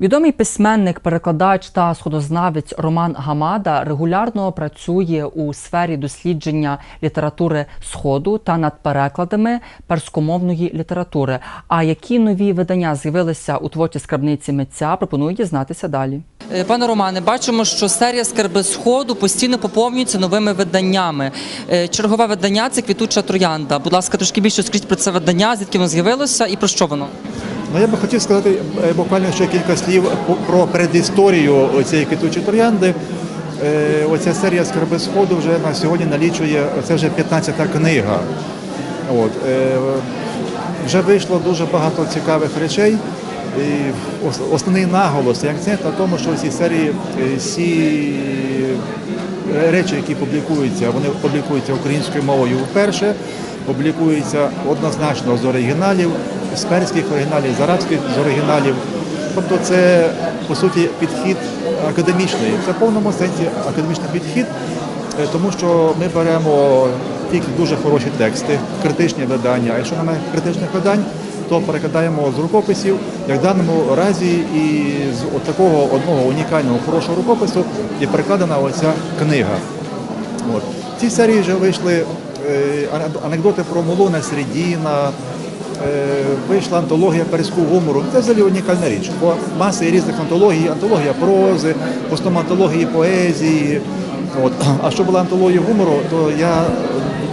Відомий письменник, перекладач та сходознавець Роман Гамада регулярно працює у сфері дослідження літератури Сходу та над перекладами перськомовної літератури. А які нові видання з'явилися у творчій скарбниці митця, пропоную дізнатися далі. Е, Пане Романе, бачимо, що серія скарби сходу постійно поповнюється новими виданнями. Е, Чергове видання це квітуча троянда. Будь ласка, трошки більше скажіть про це видання, звідки воно з'явилося і про що воно? Ну, я би хотів сказати е, буквально ще кілька слів про передісторію цієї квітучої троянди. Е, Оця серія скарби сходу вже на сьогодні налічує, це вже 15-та книга. От, е, вже вийшло дуже багато цікавих речей. І основний наголос і акцент на тому, що ці серії е, всі речі, які публікуються, вони публікуються українською мовою вперше, публікуються однозначно з оригіналів, з перських оригіналів, з арабських з оригіналів. Тобто це по суті підхід академічний. Це в повному сенсі академічний підхід, е, тому що ми беремо тільки дуже хороші тексти, критичні видання. А якщо немає критичних видань, то перекладаємо з рукописів, як в даному разі, і з такого одного унікального хорошого рукопису і перекладена оця книга. От. В цій серії вже вийшли анекдоти про Молона Середіна, е, вийшла антологія перського гумору. Це взагалі унікальна річ. Бо маса є різних антологій, антологія прози, основному антології поезії. От. А що була антологія гумору, то я е,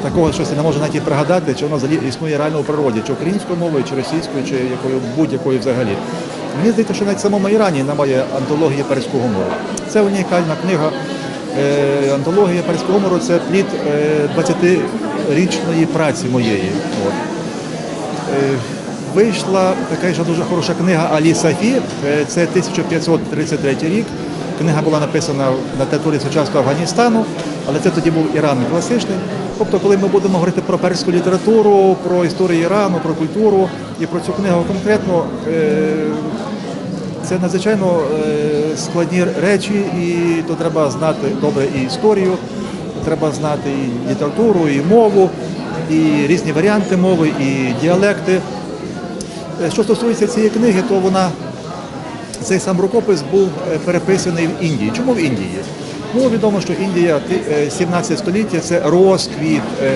такого щось не можу навіть пригадати, чи воно взагалі існує реально у природі, чи українською мовою, чи російською, чи якою будь-якою взагалі. Мені здається, що навіть в самому Ірані немає антології перського гумору. Це унікальна книга. Е, Антологія перського гумору це плід е, 20-річної праці моєї. От. Е, Вийшла така ще дуже хороша книга Алі Сафі, е, це 1533 рік. Книга була написана на території сучасного Афганістану, але це тоді був Іран класичний. Тобто, коли ми будемо говорити про перську літературу, про історію Ірану, про культуру і про цю книгу конкретно, е, це надзвичайно е, складні речі, і то треба знати добре і історію, треба знати і літературу, і мову, і різні варіанти мови, і діалекти. Е, Що стосується цієї книги, то вона цей сам рукопис був е, переписаний в Індії. Чому в Індії? Ну, відомо, що Індія е, 17 століття це розквіт е,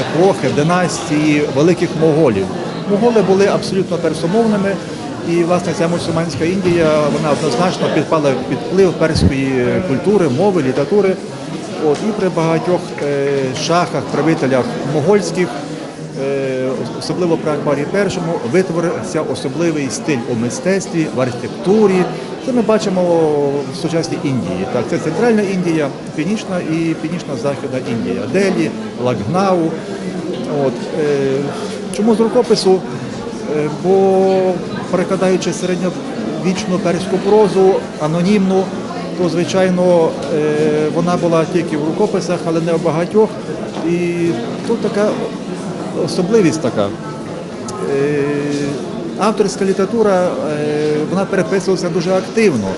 епохи, династії великих моголів. Моголи були абсолютно персомовними, і власне ця мусульманська Індія вона однозначно підпала під вплив перської культури, мови, літератури. От, і при багатьох е, шахах, правителях могольських Е, особливо при Акбарі І витворився особливий стиль у мистецтві, в архітектурі. Це ми бачимо в сучасній Індії. Так, це центральна Індія, північна і північно-західна Індія, Делі, Лакгнау. От, е, чому з рукопису? Бо перекладаючи середньовічну перську прозу, анонімну, то звичайно е, вона була тільки в рукописах, але не в багатьох. І тут така особливість така. Е, Авторська література е, вона переписувалася дуже активно.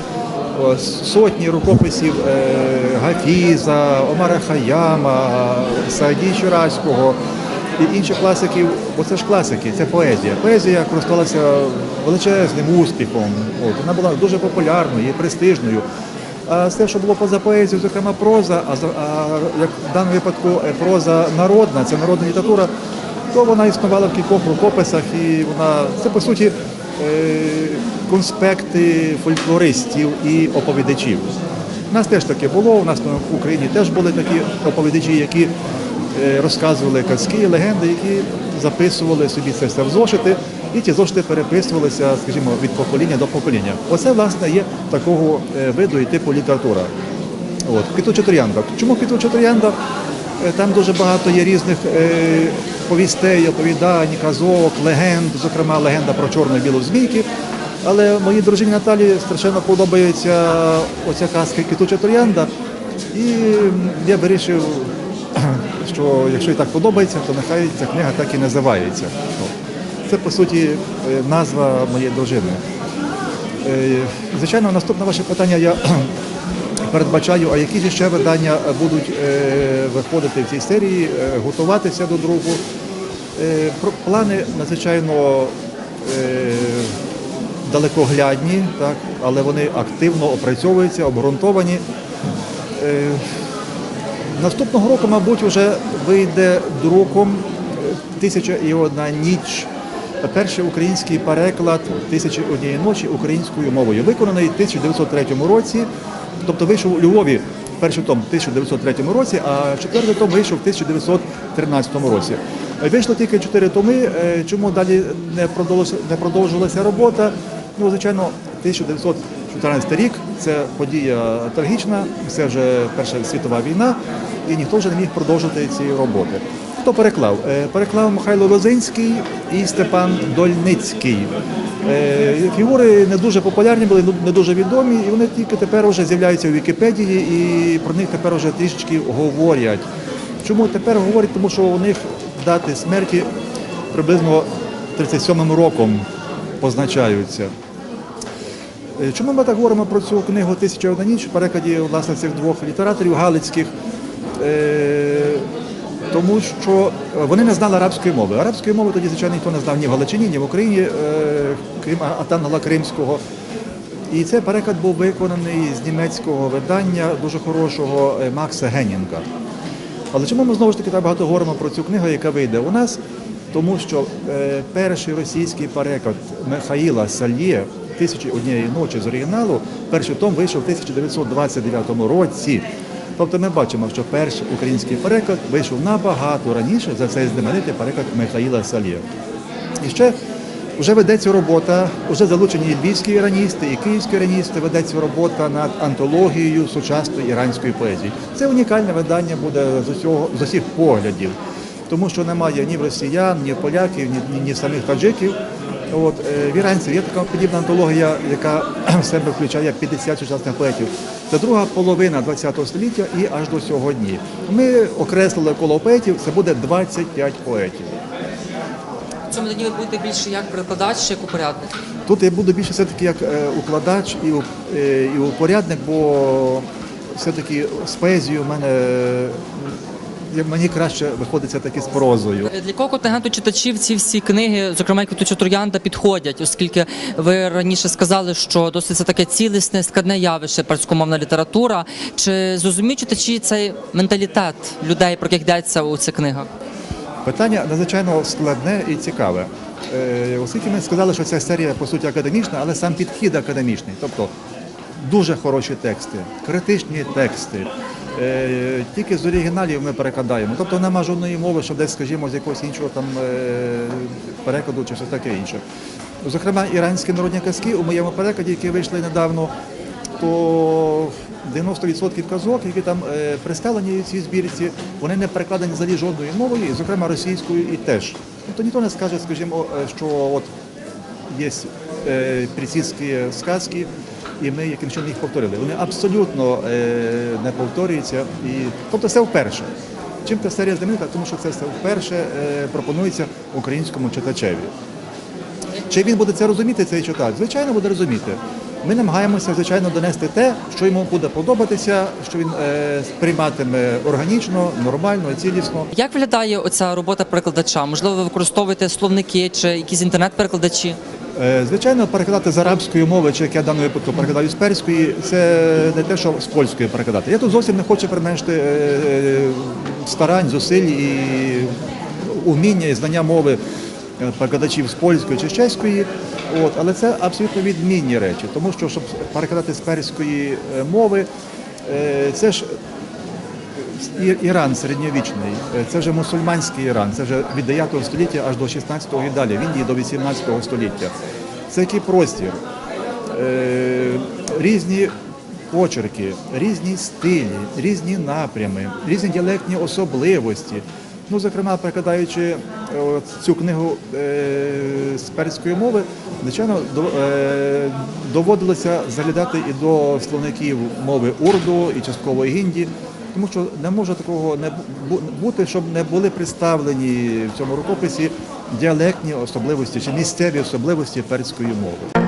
Сотні рукописів Гафіза, Омара Хаяма, Сааді Щураського і інших класиків, бо це ж класики, це поезія. Поезія користувалася величезним успіхом. От, вона була дуже популярною і престижною. А все, що було поза поезією, зокрема проза, а, як в даному випадку е, проза народна, це народна література, то вона існувала в кількох рукописах і вона це по суті е, конспекти фольклористів і оповідачів. У нас теж таке було, у нас в Україні теж були такі оповідачі, які розказували казки, легенди, які записували собі це все в зошити, і ті зошити переписувалися, скажімо, від покоління до покоління. Оце, власне, є такого е, виду і типу література. От, квітуча. Чому квітуча троянда? Е, Там дуже багато є різних е, повістей, оповідань, казок, легенд, зокрема легенда про чорну і білу змійки. Але моїй дружині Наталі страшенно подобається оця казка квітуча троянда. І я вирішив, що якщо і так подобається, то нехай ця книга так і називається. Це по суті е, назва моєї дружини. Е, Звичайно, наступне ваше питання я передбачаю, а які ж ще видання будуть е, виходити в цій серії, готуватися до другу. Плани надзвичайно далекоглядні, але вони активно опрацьовуються, обґрунтовані. Наступного року, мабуть, вже вийде друком е, Тисяча і одна ніч. Перший український переклад Тисячі однієї ночі українською мовою, виконаний в 1903 році. Тобто вийшов у Львові перший том в 1903 році, а четвертий том вийшов в 1913 році. Вийшло тільки чотири томи. Е, Чому далі не продовжилася, робота? Ну, звичайно, 1914 рік це подія трагічна, це вже Перша світова війна, і ніхто вже не міг продовжити ці роботи. Хто переклав? Е, Переклав Михайло Лозинський і Степан Дольницький. Е, Фігури не дуже популярні були, ну, не дуже відомі, і вони тільки тепер вже з'являються у Вікіпедії, і про них тепер вже трішечки говорять. Чому тепер говорять? Тому що у них дати смерті приблизно 37 роком позначаються. Е, Чому ми так говоримо про цю книгу Тисяча одна ніч в перекладі власне цих двох літераторів галицьких? Е, Тому що вони не знали арабської мови. Арабської мови тоді, звичайно, ніхто не знав ні в Галичині, ні в Україні, е, крім Атангела Кримського. І цей переклад був виконаний з німецького видання дуже хорошого Макса Генінга. Але чому ми знову ж таки так багато говоримо про цю книгу, яка вийде у нас? Тому що перший російський переклад Михаїла Сальє «Тисячі однієї ночі з оригіналу, перший том вийшов в 1929 році. Тобто ми бачимо, що перший український переклад вийшов набагато раніше за цей знаменитий переклад Михаїла Сальє. І ще вже ведеться робота, вже залучені і львівські іраністи, і київські іраністи, ведеться робота над антологією сучасної іранської поезії. Це унікальне видання буде з усього з усіх поглядів, тому що немає ні в росіян, ні в поляків, ні, ні, ні самих таджиків. От е, в іранців є така подібна антологія, яка в себе включає 50 сучасних поетів. Це друга половина ХХ століття і аж до сьогодні. Ми окреслили коло поетів, це буде 25 поетів. В цьому дні ви будете більше як перекладач чи як упорядник? Тут я буду більше все-таки як е, укладач і, е, і упорядник, бо все-таки з поезією в мене мені краще виходить все-таки з прозою. Для якого контингенту читачів ці всі книги, зокрема «Квітуча троянда, підходять, оскільки ви раніше сказали, що досить це таке цілісне, складне явище перськомовна література. Чи зрозуміють читачі цей менталітет людей, про яких йдеться у цих книгах? Питання надзвичайно складне і цікаве. Е, Оскільки ми сказали, що ця серія по суті академічна, але сам підхід академічний. Тобто дуже хороші тексти, критичні тексти. Е, Тільки з оригіналів ми перекладаємо. Тобто нема жодної мови, що десь, скажімо, з якогось іншого там е, перекладу чи щось таке інше. Зокрема, іранські народні казки у моєму перекладі, які вийшли недавно, то 90% казок, які там е, представлені в цій збірці, вони не перекладені взагалі жодною мовою, зокрема російською і теж. Тобто ніхто не скаже, скажімо, що от є присільські сказки, і ми яким чином їх повторили. Вони абсолютно е, не повторюються. І, тобто це вперше. Чим ця серія знаменита? Тому що це все вперше е, пропонується українському читачеві. Чи він буде це розуміти, цей читач? Звичайно, буде розуміти. Ми намагаємося, звичайно, донести те, що йому буде подобатися, що він е, сприйматиме органічно, нормально, цілісно. Як виглядає оця робота перекладача? Можливо, ви використовуєте словники чи якісь інтернет-перекладачі? Е, Звичайно, перекладати з арабської мови, чи як я в даному випадку перекладаю з перської, це не те, що з польської перекладати. Я тут зовсім не хочу применшити е, е, старань, зусиль і уміння і знання мови перекладачів з польської чи з чеської. От, але це абсолютно відмінні речі, тому що щоб перекладати з перської мови, це ж Іран середньовічний, е, це вже мусульманський Іран, це вже від 9 століття аж до 16-го і далі, в Індії до 18 століття. Це який простір, е, різні почерки, різні стилі, різні напрями, різні діалектні особливості. Ну, зокрема, перекладаючи е, цю книгу з перської мови, звичайно, доводилося заглядати і до словників мови урду і частково гінді, тому що не може такого не бути, щоб не були представлені в цьому рукописі діалектні особливості чи місцеві особливості перської мови.